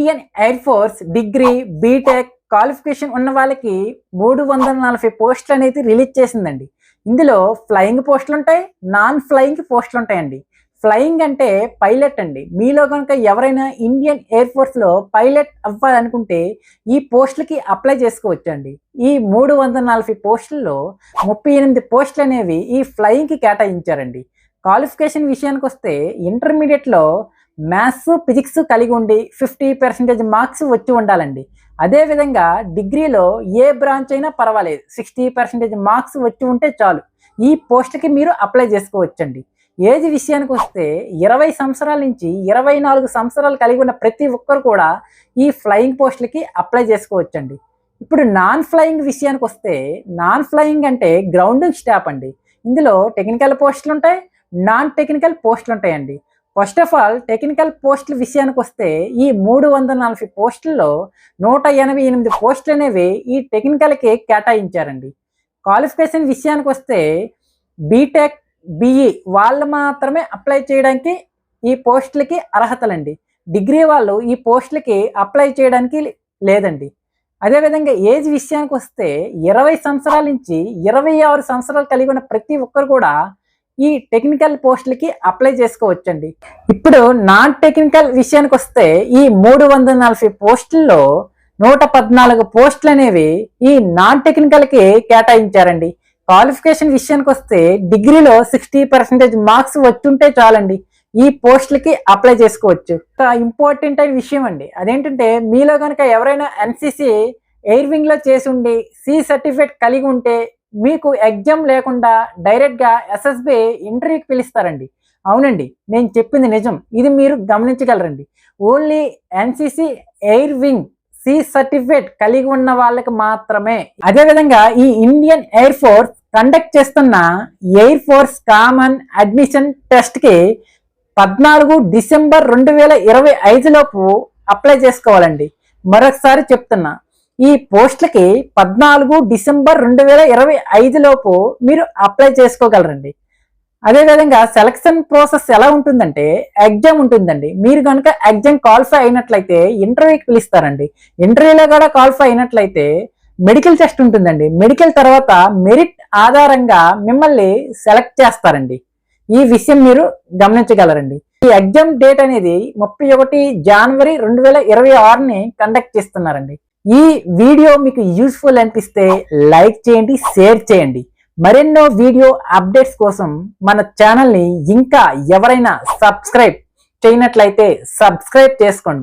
Indian air force degree BTech qualification ఉన్న వాళ్ళకి మూడు వందల నలభై పోస్టులు అనేది రిలీజ్ చేసిందండి. ఇందులో ఫ్లయింగ్ పోస్టులు ఉంటాయి నాన్ ఫ్లయింగ్ పోస్టులు ఉంటాయండి. ఫ్లయింగ్ అంటే పైలట్ అండి. మీలో కనుక ఎవరైనా ఇండియన్ ఎయిర్ ఫోర్స్లో పైలట్ అవ్వాలనుకుంటే ఈ పోస్టులకి అప్లై చేసుకోవచ్చండి. ఈ మూడు వందల నలభై పోస్టుల్లో ముప్పై ఎనిమిది పోస్టులు అనేవి ఈ ఫ్లయింగ్కి కేటాయించారండి. క్వాలిఫికేషన్ విషయానికి వస్తే ఇంటర్మీడియట్లో మ్యాథ్స్ ఫిజిక్స్ కలిగి ఉండి ఫిఫ్టీ పర్సెంటేజ్ మార్క్స్ వచ్చి ఉండాలండి. అదేవిధంగా డిగ్రీలో ఏ బ్రాంచ్ అయినా పర్వాలేదు. సిక్స్టీ పర్సెంటేజ్ మార్క్స్ వచ్చి ఉంటే చాలు. ఈ పోస్ట్కి మీరు అప్లై చేసుకోవచ్చండి. ఏజ్ విషయానికి వస్తే ఇరవై సంవత్సరాల నుంచి ఇరవై నాలుగు సంవత్సరాలు కలిగి ఉన్న ప్రతి ఒక్కరు కూడా ఈ ఫ్లయింగ్ పోస్టులకి అప్లై చేసుకోవచ్చండి. ఇప్పుడు నాన్ ఫ్లయింగ్ విషయానికి వస్తే నాన్ ఫ్లయింగ్ అంటే గ్రౌండింగ్ స్టాఫ్ అండి. ఇందులో టెక్నికల్ పోస్టులు ఉంటాయి నాన్ టెక్నికల్ పోస్టులు ఉంటాయండి. ఫస్ట్ ఆఫ్ ఆల్ టెక్నికల్ పోస్టుల విషయానికి వస్తే ఈ మూడు వందల నలభై పోస్టుల్లో నూట ఎనభై ఎనిమిది పోస్టులు అనేవి ఈ టెక్నికల్కి కేటాయించారండి. క్వాలిఫికేషన్ విషయానికి వస్తే బీటెక్ బీఈ వాళ్ళు మాత్రమే అప్లై చేయడానికి ఈ పోస్టులకి అర్హతలండి. డిగ్రీ వాళ్ళు ఈ పోస్టులకి అప్లై చేయడానికి లేదండి. అదేవిధంగా ఏజ్ విషయానికి వస్తే ఇరవై సంవత్సరాల నుంచి ఇరవై ఆరు సంవత్సరాలు కలిగి ఉన్న ప్రతి ఒక్కరు కూడా ఈ టెక్నికల్ పోస్టులకి అప్లై చేసుకోవచ్చండి. ఇప్పుడు నాన్ టెక్నికల్ విషయానికి వస్తే ఈ మూడు వందల నలభై పోస్టుల్లో నూట పద్నాలుగు పోస్టులు అనేవి ఈ నాన్ టెక్నికల్కి కేటాయించారండి. క్వాలిఫికేషన్ విషయానికి వస్తే డిగ్రీలో సిక్స్టీ పర్సెంటేజ్ మార్క్స్ వచ్చుంటే చాలండి. ఈ పోస్టులకి అప్లై చేసుకోవచ్చు. ఒక ఇంపార్టెంట్ అయిన విషయం అండి. అదేంటంటే మీలో కనుక ఎవరైనా ఎన్సిసి ఎయిర్ వింగ్లో చేసి ఉండి సి సర్టిఫికేట్ కలిగి ఉంటే మీకు ఎగ్జామ్ లేకుండా డైరెక్ట్గా ఎస్ఎస్బి ఇంటర్వ్యూకి పిలుస్తారండి. అవునండి నేను చెప్పింది నిజం. ఇది మీరు గమనించగలరండి. Only NCC air wing C certificate కలిగి ఉన్న వాళ్ళకి మాత్రమే. అదేవిధంగా ఈ ఇండియన్ ఎయిర్ ఫోర్స్ కండక్ట్ చేస్తున్న ఎయిర్ ఫోర్స్ కామన్ అడ్మిషన్ టెస్ట్కి పద్నాలుగు డిసెంబర్ రెండు వేల ఇరవై ఐదులోపు అప్లై చేసుకోవాలండి. మరొకసారి చెప్తున్నా ఈ పోస్టులకి పద్నాలుగు డిసెంబర్ రెండు వేల ఇరవై ఐదులోపు మీరు అప్లై చేసుకోగలరండి. అదేవిధంగా సెలక్షన్ ప్రాసెస్ ఎలా ఉంటుందంటే ఎగ్జామ్ ఉంటుందండి. మీరు కనుక ఎగ్జామ్ క్వాలిఫై అయినట్లయితే ఇంటర్వ్యూకి పిలుస్తారండి. ఇంటర్వ్యూలో కూడా క్వాలిఫై అయినట్లయితే మెడికల్ టెస్ట్ ఉంటుందండి. మెడికల్ తర్వాత మెరిట్ ఆధారంగా మిమ్మల్ని సెలెక్ట్ చేస్తారండి. ఈ విషయం మీరు గమనించగలరండి. ఈ ఎగ్జామ్ డేట్ అనేది ముప్పై ఒకటి జనవరి రెండు వేల ఇరవై ఆరుని కండక్ట్ చేస్తున్నారండి. ఈ వీడియో మీకు యూస్ఫుల్ అనిపిస్తే లైక్ చేయండి షేర్ చేయండి. మరెన్నో వీడియో అప్డేట్స్ కోసం మన ఛానల్ని ఇంకా ఎవరైనా సబ్స్క్రైబ్ చేయనట్లయితే సబ్స్క్రైబ్ చేసుకోండి.